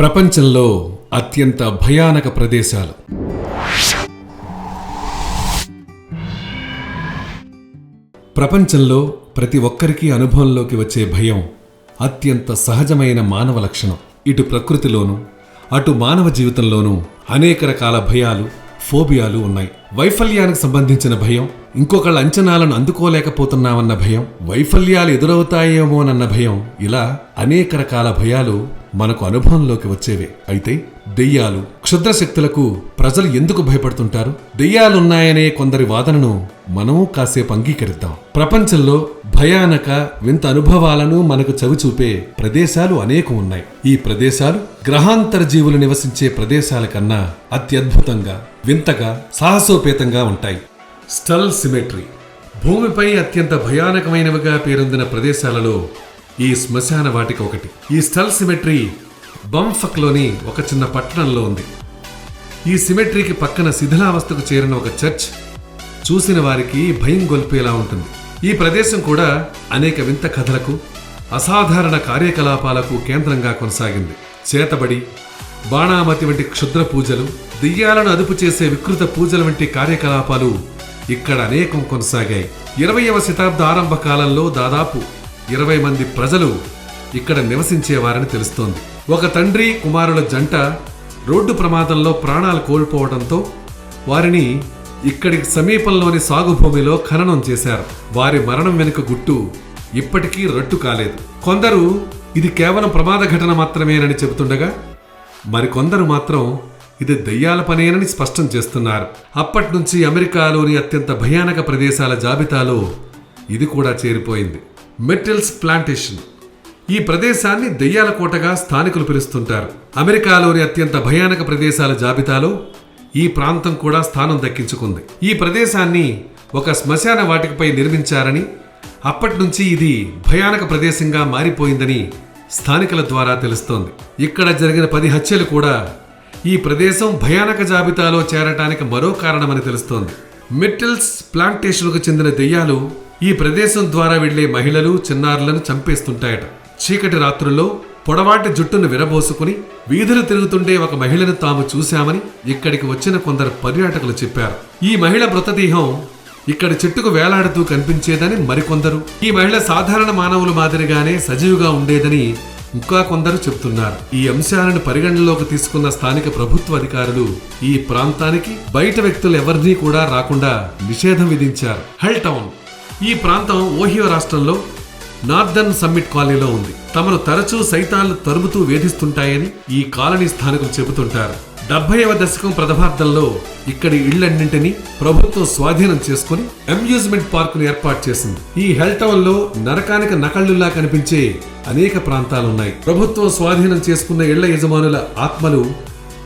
ప్రపంచంలో అత్యంత భయానక ప్రదేశాలు. ప్రపంచంలో ప్రతి ఒక్కరికి అనుభవంలోకి వచ్చే భయం అత్యంత సహజమైన మానవ లక్షణం. ఇటు ప్రకృతిలోనూ అటు మానవ జీవితంలోనూ అనేక రకాల భయాలు ఫోబియాలు ఉన్నాయి. వైఫల్యానికి సంబంధించిన భయం ఇంకొకళ్ళ అంచనాలను అందుకోలేకపోతున్నామన్న భయం వైఫల్యాలు ఎదురవుతాయేమోనన్న భయం ఇలా అనేక రకాల భయాలు మనకు అనుభవంలోకి వచ్చేవే. అయితే దెయ్యాలు క్షుద్ర శక్తులకు ప్రజలు ఎందుకు భయపడుతుంటారు? దెయ్యాలున్నాయనే కొందరి వాదనను మనము కాసేపు అంగీకరిద్దాం. ప్రపంచంలో భయానక వింత అనుభవాలను మనకు చవిచూపే ప్రదేశాలు అనేకం ఉన్నాయి. ఈ ప్రదేశాలు గ్రహాంతర జీవులు నివసించే ప్రదేశాల కన్నా అత్యద్భుతంగా వింతగా సాహసోపేతంగా ఉంటాయి. Stull cemetery. భూమిపై అత్యంత భయానకమైనవిగా పేరొందిన ప్రదేశాలలో ఈ శ్మశాన వాటిక ఒకటి. ఈ స్టల్ సిమెట్రీ బంఫక్లోని ఒక చిన్న పట్టణంలో ఉంది. ఈ సిమెట్రీకి పక్కన శిథిలావస్థకు చేరిన ఒక చర్చ్ చూసిన వారికి భయం గొల్పేలా ఉంటుంది. ఈ ప్రదేశం కూడా అనేక వింత కథలకు అసాధారణ కార్యకలాపాలకు కేంద్రంగా కొనసాగింది. చేతబడి బాణామతి వంటి క్షుద్ర పూజలు దెయ్యాలను అదుపు చేసే వికృత పూజల వంటి కార్యకలాపాలు ఇక్కడ అనేకం కొనసాగాయి. ఇరవయవ శతాబ్ద ఆరంభ కాలంలో దాదాపు ఇరవై మంది ప్రజలు ఇక్కడ నివసించేవారని తెలుస్తోంది. ఒక తండ్రి కుమారుల జంట రోడ్డు ప్రమాదంలో ప్రాణాలు కోల్పోవడంతో వారిని ఇక్కడికి సమీపంలోని సాగు భూమిలో ఖననం చేశారు. వారి మరణం వెనుక గుట్టు ఇప్పటికీ రట్టు కాలేదు. కొందరు ఇది కేవలం ప్రమాద ఘటన మాత్రమేనని చెబుతుండగా మరికొందరు మాత్రం ఇది దయ్యాల పనేనని స్పష్టం చేస్తున్నారు. అప్పటి నుంచి అమెరికాలోని అత్యంత భయానక ప్రదేశాల జాబితాలో ఇది కూడా చేరిపోయింది. Metals plantation. ఈ ప్రదేశాన్ని దెయ్యాల కోటగా స్థానికులు పిలుస్తుంటారు. అమెరికాలోని అత్యంత భయానక ప్రదేశాల జాబితాలో ఈ ప్రాంతం కూడా స్థానం దక్కించుకుంది. ఈ ప్రదేశాన్ని ఒక శ్మశాన వాటికపై నిర్మించారని అప్పటి నుంచి ఇది భయానక ప్రదేశంగా మారిపోయిందని స్థానికుల ద్వారా తెలుస్తోంది. ఇక్కడ జరిగిన పది హత్యలు కూడా ఈ ప్రదేశం భయానక జాబితాలో చేరటానికి మరో కారణమని తెలుస్తోంది. మిట్టల్స్ ప్లాంటేషన్కు చెందిన దెయ్యాలు ఈ ప్రదేశం ద్వారా వెళ్ళే మహిళలు చిన్నారులను చంపేస్తుంటాయట. చీకటి రాత్రుల్లో పొడవాటి జుట్టును విరబోసుకుని వీధులు తిరుగుతుండే ఒక మహిళను తాము చూశామని ఇక్కడికి వచ్చిన కొందరు పర్యాటకులు చెప్పారు. ఈ మహిళ మృతదేహం ఇక్కడ చెట్టుకు వేలాడుతూ కనిపించేదని మరికొందరు. ఈ మహిళ సాధారణ మానవుల మాదిరిగానే సజీవుగా ఉండేదని ఇంకా కొందరు చెప్తున్నారు. ఈ అంశాలను పరిగణనలోకి తీసుకున్న స్థానిక ప్రభుత్వ అధికారులు ఈ ప్రాంతానికి బయట వ్యక్తులు ఎవరినీ కూడా రాకుండా నిషేధం విధించారు. హెల్ టౌన్ ఈ ప్రాంతం ఓహియో రాష్ట్రంలో నార్దర్న్ సమ్మిట్ కాలనీలో ఉంది. తమను తరచూ సైతాన్లు తరుముతూ వేధిస్తుంటాయని ఈ కాలనీ స్థానికులు చెబుతుంటారు. డెబ్బైవ దశకం ప్రథమార్థంలో ఇక్కడి ఇళ్ళన్నింటినీ ప్రభుత్వం స్వాధీనం చేసుకుని అమ్యూజ్మెంట్ పార్కును ఏర్పాటు చేసింది. ఈ హెల్ టౌన్లో నరకానికి నకళ్ళులా కనిపించే అనేక ప్రాంతాలున్నాయి. ప్రభుత్వం స్వాధీనం చేసుకున్న ఇళ్ళ యజమానుల ఆత్మలు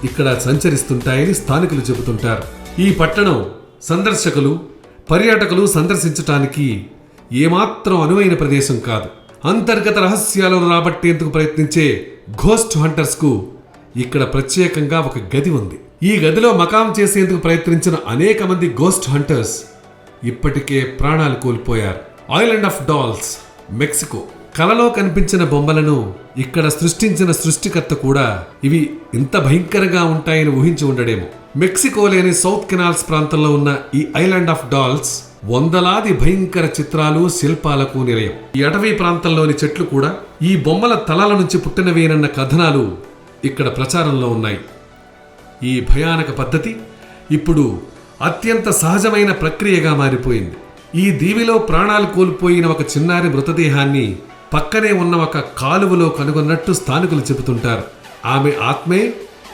ఇక్కడ సంచరిస్తుంటాయని స్థానికులు చెబుతుంటారు. ఈ పట్టణం సందర్శకులు పర్యాటకులు సందర్శించటానికి ఏమాత్రం అనువైన ప్రదేశం కాదు. అంతర్గత రహస్యాలను రాబట్టేందుకు ప్రయత్నించే ఘోస్ట్ హంటర్స్కు ఇక్కడ ప్రత్యేకంగా ఒక గది ఉంది. ఈ గదిలో మకాం చేసేందుకు ప్రయత్నించిన అనేక మంది గోస్ట్ హంటర్స్ ఇప్పటికే ప్రాణాలు కోల్పోయారు. Island of dolls Mexico. కలలో కనిపించిన బొమ్మలను ఇక్కడ సృష్టించిన సృష్టికర్త కూడా ఇవి ఇంత భయంకరంగా ఉంటాయని ఊహించి ఉండడేమో. మెక్సికోలేని సౌత్ కెనాల్స్ ప్రాంతంలో ఉన్న ఈ ఐలాండ్ ఆఫ్ డాల్స్ వందలాది భయంకర చిత్రాలు శిల్పాలకు నిలయం. ఈ అటవీ ప్రాంతంలోని చెట్లు కూడా ఈ బొమ్మల తలల నుంచి పుట్టినవేనన్న కథనాలు ఇక్కడ ప్రచారంలో ఉన్నాయి. ఈ భయానక పద్ధతి ఇప్పుడు అత్యంత సహజమైన ప్రక్రియగా మారిపోయింది. ఈ దీవిలో ప్రాణాలు కోల్పోయిన ఒక చిన్నారి మృతదేహాన్ని పక్కనే ఉన్న ఒక కాలువలో కనుగొన్నట్టు స్థానికులు చెబుతుంటారు. ఆమె ఆత్మే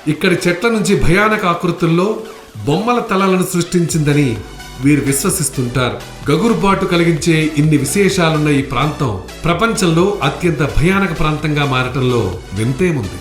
ఇక్కడి చెట్ల నుంచి భయానక ఆకృతుల్లో బొమ్మల తలలను సృష్టించిందని వీరు విశ్వసిస్తుంటారు. గగురుబాటు కలిగించే ఇన్ని విశేషాలున్న ఈ ప్రాంతం ప్రపంచంలో అత్యంత భయానక ప్రాంతంగా మారటంలో వింతేముంది.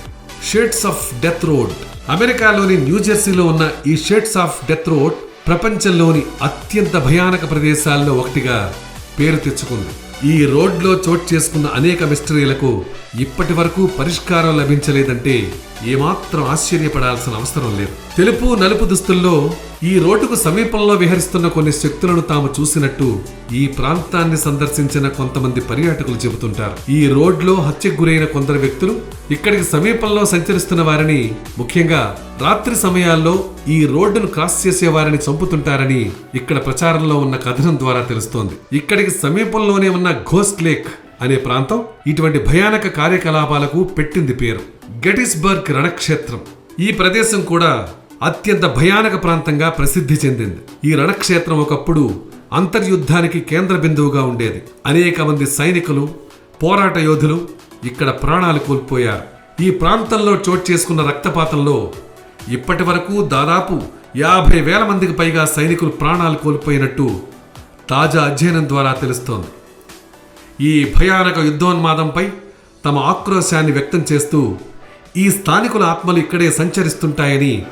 షేడ్స్ ఆఫ్ డెత్ రోడ్ అమెరికాలోని న్యూజెర్సీలో ఉన్న ఈ షేడ్స్ ఆఫ్ డెత్ రోడ్ ప్రపంచంలోని అత్యంత భయానక ప్రదేశాల్లో ఒకటిగా పేరు తెచ్చుకుంది. ఈ రోడ్లో చోటు చేసుకున్న అనేక మిస్టరీలకు ఇప్పటి వరకు పరిష్కారం లభించలేదంటే ఏమాత్రం ఆశ్చర్యపడాల్సిన అవసరం లేదు. తెలుపు నలుపు దుస్తుల్లో ఈ రోడ్డుకు సమీపంలో విహరిస్తున్న కొన్ని శక్తులను తాము చూసినట్టు ఈ ప్రాంతాన్ని సందర్శించిన కొంతమంది పర్యాటకులు చెబుతుంటారు. ఈ రోడ్లో హత్యకు గురైన కొందరు వ్యక్తులు ఇక్కడికి సమీపంలో సంచరిస్తున్న వారిని ముఖ్యంగా రాత్రి సమయాల్లో ఈ రోడ్డును క్రాస్ చేసే వారిని చంపుతుంటారని ఇక్కడ ప్రచారంలో ఉన్న కథనం ద్వారా తెలుస్తోంది. ఇక్కడికి సమీపంలోనే ఉన్న ఘోస్ట్ లేక్ అనే ప్రాంతం ఇటువంటి భయానక కార్యకలాపాలకు పెట్టింది పేరు. గెటిస్బర్గ్ రణక్షేత్రం. ఈ ప్రదేశం కూడా అత్యంత భయానక ప్రాంతంగా ప్రసిద్ధి చెందింది. ఈ రణక్షేత్రం ఒకప్పుడు అంతర్యుద్ధానికి కేంద్ర బిందువుగా ఉండేది. అనేక మంది సైనికులు పోరాట యోధులు ఇక్కడ ప్రాణాలు కోల్పోయారు. ఈ ప్రాంతంలో చోటు చేసుకున్న రక్తపాతంలో ఇప్పటి వరకు దాదాపు యాభై వేల మందికి పైగా సైనికులు ప్రాణాలు కోల్పోయినట్టు తాజా అధ్యయనం ద్వారా తెలుస్తోంది. ఈ భయానక యుద్ధోన్మాదంపై తమ ఆక్రోశాన్ని వ్యక్తం చేస్తూ ఈ స్థానికుల ఆత్మలు ఇక్కడే సంచరిస్తుంటాయని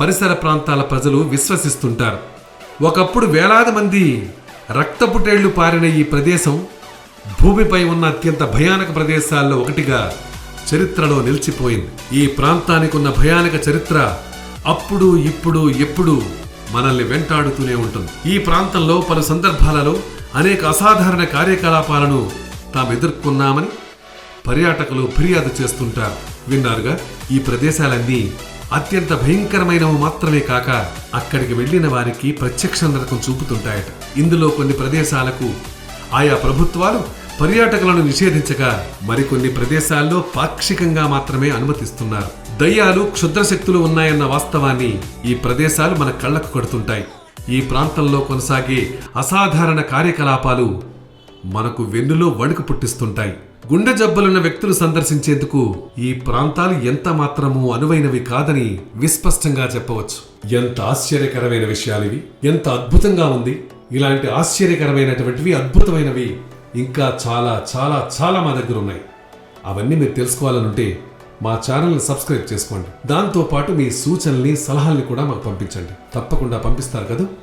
పరిసర ప్రాంతాల ప్రజలు విశ్వసిస్తుంటారు. ఒకప్పుడు వేలాది మంది రక్తపుటేళ్ళు పారిన ఈ ప్రదేశం భూమిపై ఉన్న అత్యంత భయానక ప్రదేశాల్లో ఒకటిగా చరిత్రలో నిలిచిపోయింది. ఈ ప్రాంతానికి ఉన్న భయానక చరిత్ర అప్పుడు ఇప్పుడు ఎప్పుడు మనల్ని వెంటాడుతూనే ఉంటుంది. ఈ ప్రాంతంలో పలు సందర్భాలలో అనేక అసాధారణ కార్యకలాపాలను తాము ఎదుర్కొన్నామని పర్యాటకులు ఫిర్యాదు చేస్తుంటారు. విన్నారుగా? ఈ ప్రదేశాలన్నీ అత్యంత భయంకరమైనవి మాత్రమే కాక అక్కడికి వెళ్ళిన వారికి ప్రత్యక్ష నరకం చూపుతుంటాయట. ఇందులో కొన్ని ప్రదేశాలకు ఆయా ప్రభుత్వాలు పర్యాటకులను నిషేధించగా మరికొన్ని ప్రదేశాల్లో పాక్షికంగా మాత్రమే అనుమతిస్తున్నారు. దయ్యాలు క్షుద్రశక్తులు ఉన్నాయన్న వాస్తవాన్ని ఈ ప్రదేశాలు మన కళ్ళకు కడుతుంటాయి. ఈ ప్రాంతంలో కొనసాగే అసాధారణ కార్యకలాపాలు మనకు వెన్నులో వణుకు పుట్టిస్తుంటాయి. గుండె జబ్బులున్న వ్యక్తులు సందర్శించేందుకు ఈ ప్రాంతాలు ఎంత మాత్రమూ అనువైనవి కాదని విస్పష్టంగా చెప్పవచ్చు. ఎంత ఆశ్చర్యకరమైన విషయాలివి ఎంత అద్భుతంగా ఉంది. ఇలాంటి ఆశ్చర్యకరమైనటువంటివి అద్భుతమైనవి ఇంకా చాలా చాలా చాలా మా దగ్గర ఉన్నాయి. అవన్నీ మీరు తెలుసుకోవాలనుంటే మా ఛానల్ని సబ్స్క్రైబ్ చేసుకోండి. దాంతో పాటు మీ సూచనల్ని సలహాల్ని కూడా మాకు పంపించండి. తప్పకుండా పంపిస్తారు కదా?